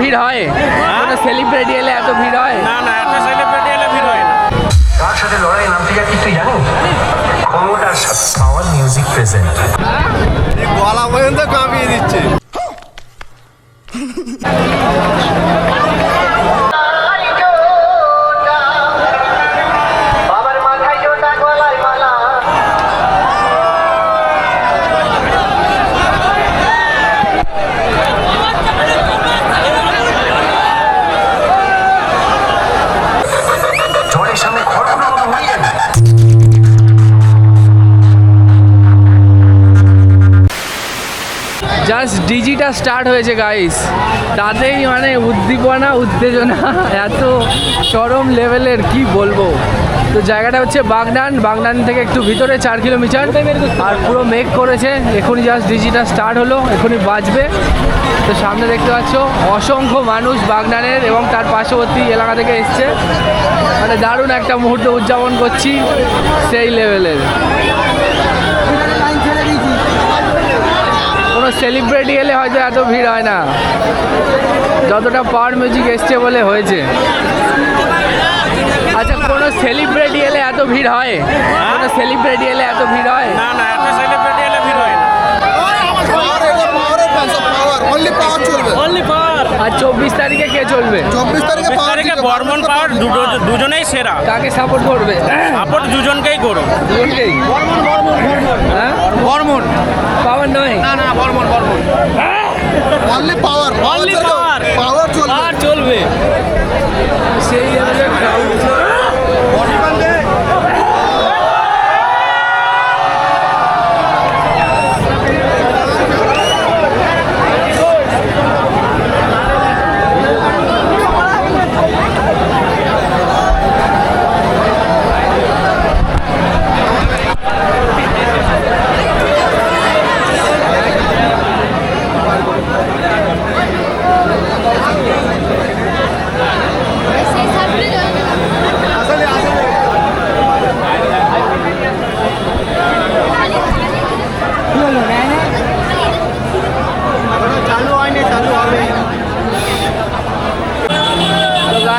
ভিড় হয়? কোনো সেলিব্রিটি এলে এত ভিড় হয়? না না এত সেলিব্রিটি এলে ভিড় হয় না। কার সাথে লড়াই? নামতে যাচ্ছি তুই জানিস? ক্ষমতার সাথে। পাওয়ার মিউজিক প্রেজেন্ট গলা পর্যন্ত কাঁপিয়ে দিচ্ছে। স্টার্ট হয়েছে গাইস তাতেই মানে উদ্দীপনা, উত্তেজনা, এত চরম লেভেলের কি বলব? তো জায়গাটা হচ্ছে বাগনান। বাগনান থেকে একটু ভিতরে, চার কিলোমিটার আর পুরো মেক করেছে। এখনই জাস্ট ডিজিটা স্টার্ট হলো, এখনই বাজবে। তো সামনে দেখতে পাচ্ছ, অসংখ্য মানুষ বাগনানের এবং তার পার্শ্ববর্তী এলাকা থেকে এসছে। মানে দারুণ একটা মুহূর্ত উদযাপন করছি সেই লেভেলের সেলিব্রিটি এলে হয়তো এত ভিড় হয় না। যতটা পাওয়ার মিউজিক এসছে বলে হয়েছে। আচ্ছা কোনো সেলিব্রিটি এলে এত ভিড় হয়? কোনো সেলিব্রিটি এলে এত ভিড় হয়? না না এত সেলিব্রিটি এলে ভিড় হয় না। আর চব্বিশ তারিখে কে চলবে? চব্বিশ তারিখে তারিখে বর্মন পাওয়ার দুটো দুজনেই সেরা। কাকে সাপোর্ট করবে? সাপোর্ট দুজনকেই করো দুজনকেই। হ্যাঁ? বর্মন। পাওয়ার নয়। না না Barman Barman. Only power only power power চলবে। আর চলবে। সেই লেভেলের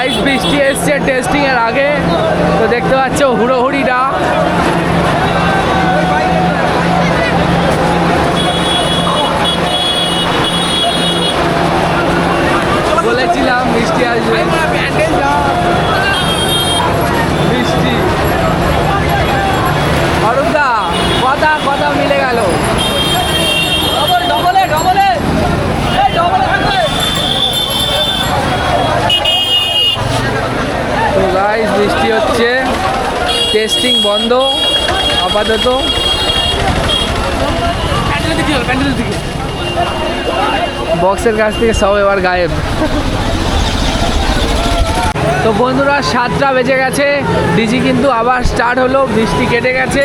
গাইস বৃষ্টি এসছে এর আগে। তো দেখতে পাচ্ছ হুড়োহুড়িটা বলেছিলাম বৃষ্টি আসবে। বৃষ্টি অরুণদা, কথা কথা মিলে গেল ডবলে ডবলে ডবলে থাকবে তো গাইস বৃষ্টি হচ্ছে টেস্টিং বন্ধ, আপাতত। বক্সের কাছ থেকে সব এবার গায়েব। তো বন্ধুরা, সাতটা বেজে গেছে, ডিজি কিন্তু আবার স্টার্ট হলো, বৃষ্টি কেটে গেছে।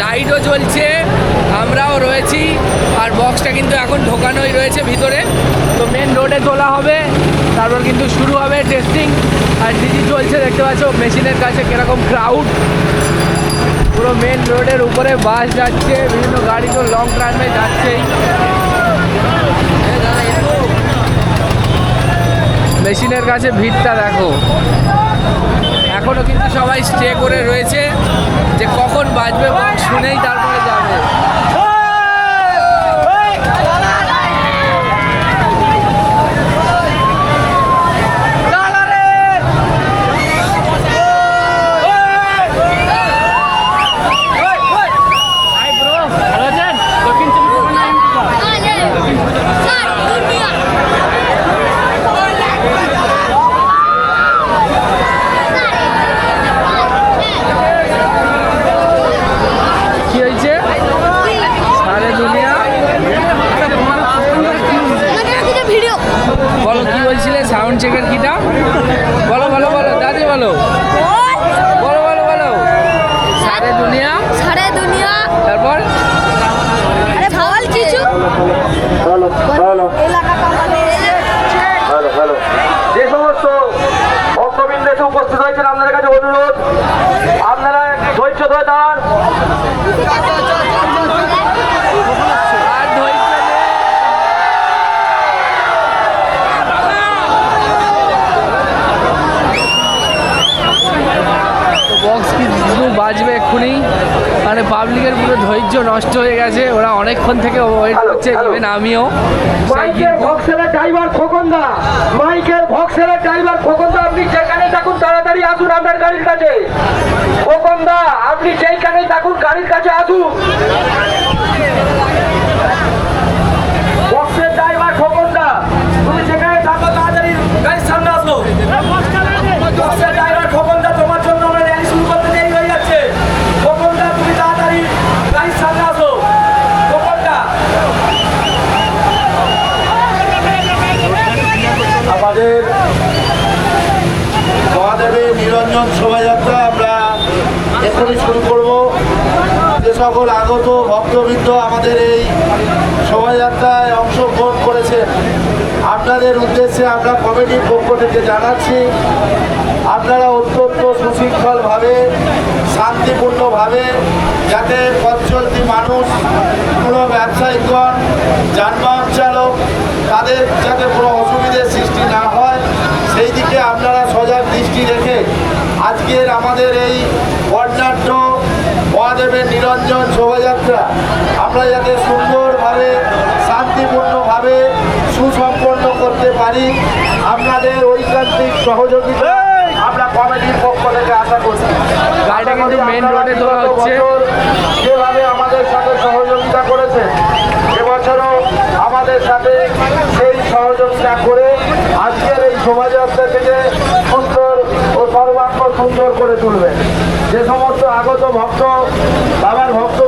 লাইটও জ্বলছে, আমরাও রয়েছি, আর বক্সটা কিন্তু এখন ঢোকানোই রয়েছে ভিতরে। তো মেন রোডে তোলা হবে, তারপর কিন্তু শুরু হবে টেস্টিং আর ডিজি চলছে দেখতে পাচ্ছ, মেশিনের কাছে কীরকম ক্রাউড পুরো মেন রোডের উপরে বাস যাচ্ছে, বিভিন্ন গাড়ি তো লং ট্রামে যাচ্ছেই। মেশিনের কাছে ভিড়টা দেখো। এখনও কিন্তু সবাই স্টে করে রয়েছে যে কখন বাজবে শুনেই তারপরে যাবে কি হয়েছে সারে দুনিয়া ভিডিও বলো কি বলছিলে সাউন্ড চেকের কিটা বলো বলো বলো দাদি বলো বলো বলো বলো সারে দুনিয়া সারে দুনিয়া তারপর আরে বল কিছু এলাকাটা আমাদের হ্যালো হ্যালো যে সমস্ত ভক্তবৃন্দ এসে উপস্থিত হয়েছেন আপনাদের কাছে অনুরোধ আপনারা ধৈর্য ধরে দাঁড়ান আর ধৈর্য নেই। পাবলিকের পুরো ধৈর্য নষ্ট হয়ে গেছে ওরা অনেকক্ষণ থেকে ওয়েট করছে ইভেন আমিও। মাইকের কিন্তু ভক্সেলের ড্রাইভার খোকনদা মাইকের ভক্সেলের ড্রাইভার খোকনদা আপনি যেখানে থাকুন তাড়াতাড়ি আসুন আপনার গাড়ির কাছে। খোকনদা আপনি যেখানে থাকুন গাড়ির কাছে আসুন বক্সের ড্রাইভার খোকনদা তুমি যেখানে থাকো তাড়াতাড়ি গাড়ির সামনে আসো বক্সের ড্রাইভার খোকনদা তোমার জন্য আমরা র্যালি শুরু করতে দেরি হয়ে যাচ্ছে খোকনদা তুমি তাড়াতাড়ি গাড়ির সামনে আসো খোকনদা আমাদের মহাদেবের নিরঞ্জন শোভাযাত্রা আমরা এখনই শুরু করব। যে সকল আগত ভক্তবৃন্দ আমাদের এই শোভাযাত্রায় অংশগ্রহণ করেছেন, আপনাদের উদ্দেশ্যে আমরা কমিটির পক্ষ থেকে জানাচ্ছি, আপনারা অত্যন্ত সুশৃঙ্খলভাবে, শান্তিপূর্ণভাবে যাতে পথ চলতি মানুষ কোনো ব্যবসায়িকগণ যানবাহন চালক, তাদের যাতে কোনো অসুবিধের সৃষ্টি না হয়, সেই দিকে আপনারা আমাদের এই বর্ণাঢ্য মহাদেবের নিরঞ্জন শোভাযাত্রা। আমরা যাতে সুন্দরভাবে শান্তিপূর্ণভাবে সুসম্পন্ন করতে পারি আপনাদের ঐকান্তিক সহযোগিতা আমরা কমিটির পক্ষ থেকে আশা করছি। গাড়িটা কিন্তু মেন রোডে হচ্ছে। যেভাবে আমাদের সাথে সহযোগিতা করেছে এবছরও আমাদের সাথে সেই সহযোগিতা করে আজকের এই শোভাযাত্রা থেকে সুন্দর ও সর্বাঙ্গ সুন্দর করে তুলবেন। যে সমস্ত আগত ভক্ত বাবার ভক্তবৃন্দরা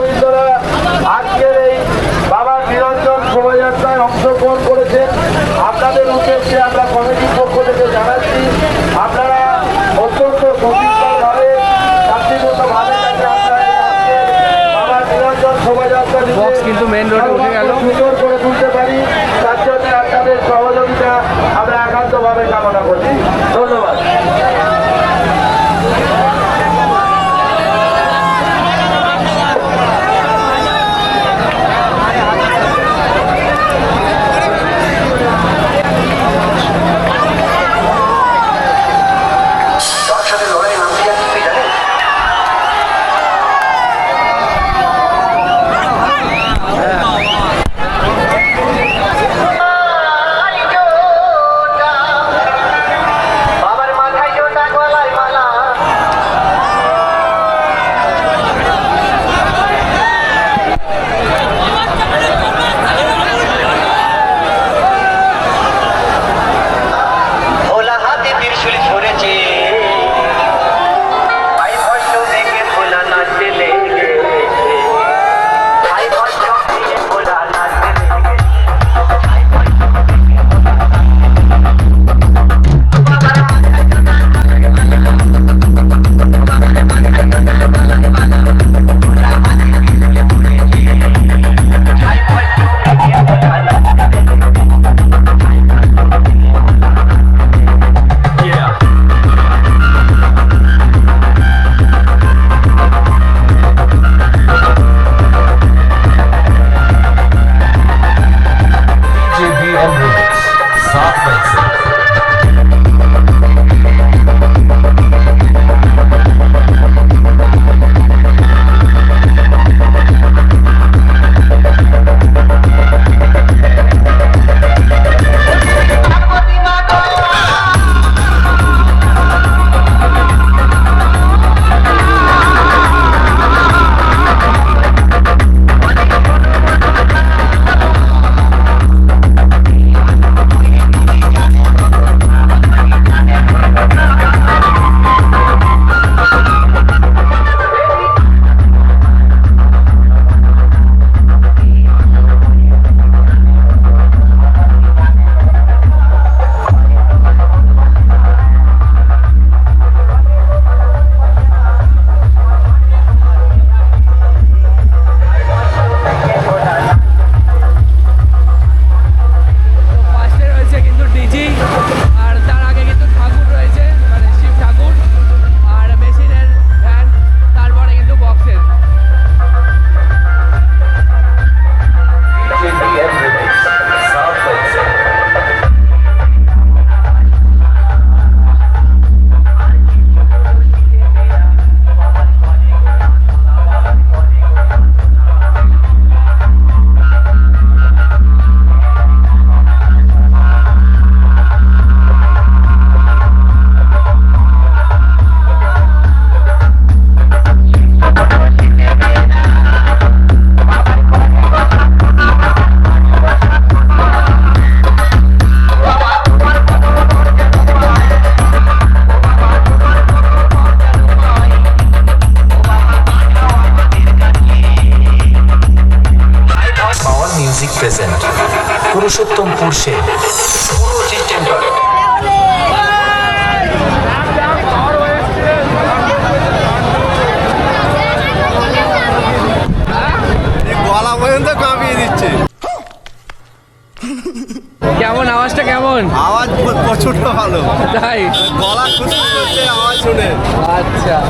আওয়াজ প্র- প্রচণ্ড ভালো। তাই? গলা খুশি করছে আওয়াজ শুনে। আচ্ছা।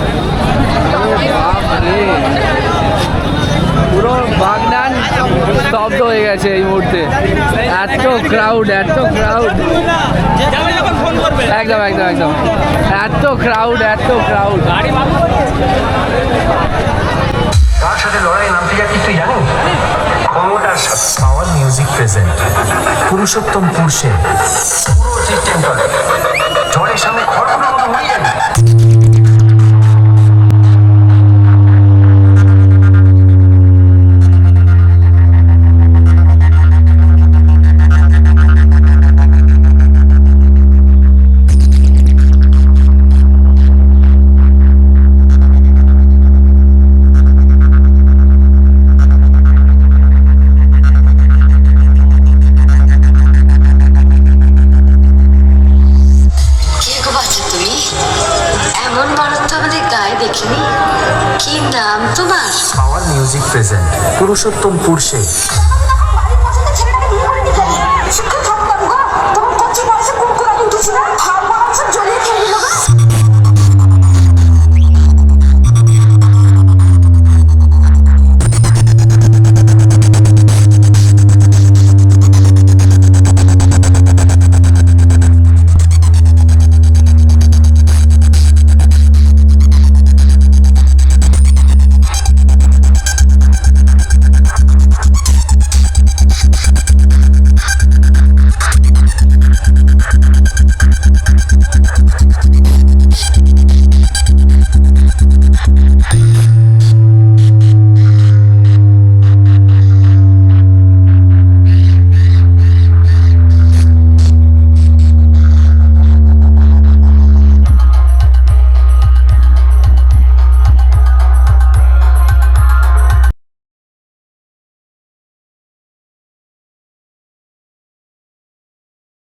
পুরো বাগনান স্তব্ধ হয়ে গেছে এই মুহূর্তে। এত ক্রাউড এত ক্রাউড একদম একদম একদম। এত ক্রাউড এত ক্রাউড কার সাথে লড়াই নামতে যা তুই জানিস? ক্ষমতার সাথে। মিউজিক প্রেজেন্ট পুরুষোত্তম পুরুষের। পুরো ঝড়ের সামনে উড়িয়ে যাবে নাম তোমার? পাওয়ার মিউজিক প্রেজেন্ট পুরুষোত্তম পুরুষে শিক্ষা তোমার কাছে বয়সে কোন কোন কিছু না খাওয়া জড়িয়ে